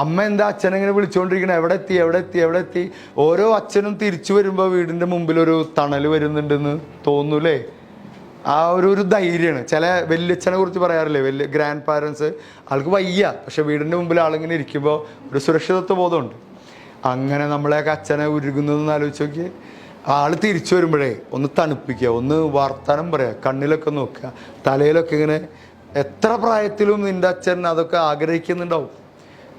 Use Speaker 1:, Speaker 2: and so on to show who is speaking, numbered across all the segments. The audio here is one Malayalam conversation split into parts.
Speaker 1: അമ്മ എന്താ അച്ഛനെങ്ങനെ വിളിച്ചുകൊണ്ടിരിക്കണേ എവിടെ എത്തി എവിടെ എത്തി എവിടെ എത്തി ഓരോ അച്ഛനും തിരിച്ചു വരുമ്പോൾ വീടിന്റെ മുമ്പിൽ ഒരു തണൽ വരുന്നുണ്ടെന്ന് തോന്നൂലേ? ആ ഒരു ഒരു ധൈര്യമാണ്. ചില വല്യച്ഛനെ കുറിച്ച് പറയാറില്ലേ? വലിയ ഗ്രാൻഡ് പാരൻസ് ആൾക്ക് വയ്യ. പക്ഷെ വീടിന്റെ മുമ്പിൽ ആളിങ്ങനെ ഇരിക്കുമ്പോൾ ഒരു സുരക്ഷിതത്വ ബോധമുണ്ട്. അങ്ങനെ നമ്മളെയൊക്കെ അച്ഛനെ ഉരുകുന്നതെന്ന് ആലോചിച്ച് നോക്കി ആൾ തിരിച്ചു വരുമ്പോഴേ ഒന്ന് തണുപ്പിക്കുക ഒന്ന് വർത്തമാനം പറയുക കണ്ണിലൊക്കെ നോക്കുക തലയിലൊക്കെ ഇങ്ങനെ എത്ര പ്രായത്തിലും നിന്റെ അച്ഛൻ അതൊക്കെ ആഗ്രഹിക്കുന്നുണ്ടാവും.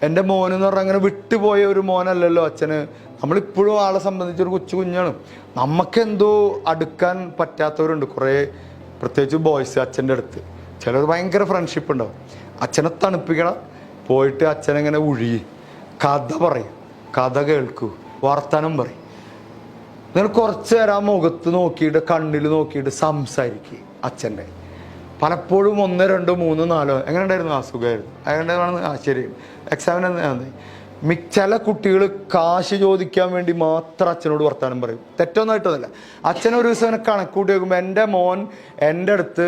Speaker 1: എന്റെ മോനെന്ന് പറഞ്ഞാൽ അങ്ങനെ വിട്ടുപോയ ഒരു മോനല്ലല്ലോ അച്ഛന്. നമ്മളിപ്പോഴും ആളെ സംബന്ധിച്ച് ഒരു കൊച്ചു കുഞ്ഞാണ്. നമുക്കെന്തോ അടുക്കാൻ പറ്റാത്തവരുണ്ട് കുറേ. പ്രത്യേകിച്ച് ബോയ്സ് അച്ഛന്റെ അടുത്ത്. ചിലർ ഭയങ്കര ഫ്രണ്ട്ഷിപ്പ് ഉണ്ടാവും. അച്ഛനെ തണുപ്പിക്കണം. പോയിട്ട് അച്ഛനെങ്ങനെ ഉഴുകി. കഥ പറയും. കഥ കേൾക്കൂ. വർത്തമാനം പറയും. നിങ്ങൾ കുറച്ച് നേരം ആ മുഖത്ത് നോക്കിയിട്ട് കണ്ണിൽ നോക്കിയിട്ട് സംസാരിക്കുക അച്ഛന്റെ. പലപ്പോഴും ഒന്ന് രണ്ടോ മൂന്നോ നാലോ എങ്ങനെ ഉണ്ടായിരുന്നു ആ സുഖമായിരുന്നു. അങ്ങനെ ആ ശരി. എക്സാമിന് മി ചില കുട്ടികൾ കാശ് ചോദിക്കാൻ വേണ്ടി മാത്രം അച്ഛനോട് വർത്തമാനം പറയും. തെറ്റൊന്നായിട്ടൊന്നുമില്ല അച്ഛൻ ഒരു ദിവസം എന്നെ കണക്കൂട്ടി നോക്കുമ്പോൾ എന്റെ മോൻ എന്റെ അടുത്ത്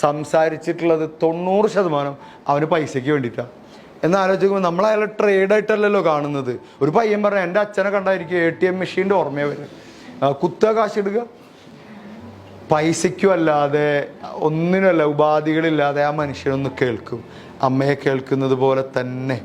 Speaker 1: സംസാരിച്ചിട്ടുള്ളത് തൊണ്ണൂറ് ശതമാനം അവന് പൈസയ്ക്ക് വേണ്ടിയിട്ടാണ് എന്ന് ആലോചിക്കുമ്പോൾ നമ്മൾ അയാളെ ട്രേഡ് ആയിട്ടല്ലല്ലോ കാണുന്നത്. ഒരു പയ്യൻ പറഞ്ഞു എന്റെ അച്ഛനെ കണ്ടായിരിക്കും എ ടി എം മെഷീന്റെ ഓർമ്മയെ വരും കുത്തുക കാശ് ഇടുക. പൈസയ്ക്കും അല്ലാതെ ഒന്നിനുമല്ല ഉപാധികളില്ലാതെ ആ മനുഷ്യനൊന്ന് കേൾക്കും. അമ്മയെ കേൾക്കുന്നത് പോലെ തന്നെ.